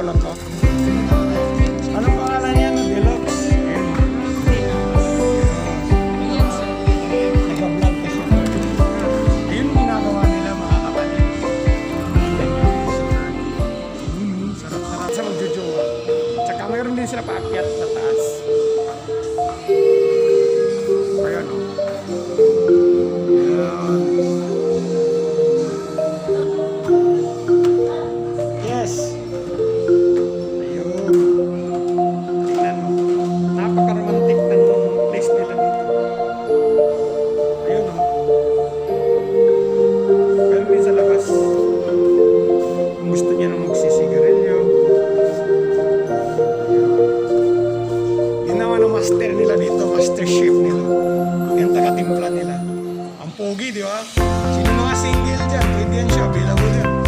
ko lang to. Anong pangalan niya? Dilo? Nag-vlog kasi. Ayun yung ginagawa nila mga kapatid. Mm, sarap-sarap sa magjojowa. Tsaka mayroon din sila paakyat sa taas. shape nila, yung taga-timpla nila. Ang pogi, di ba? Sino mga single dyan, pwede yan siya, available yan.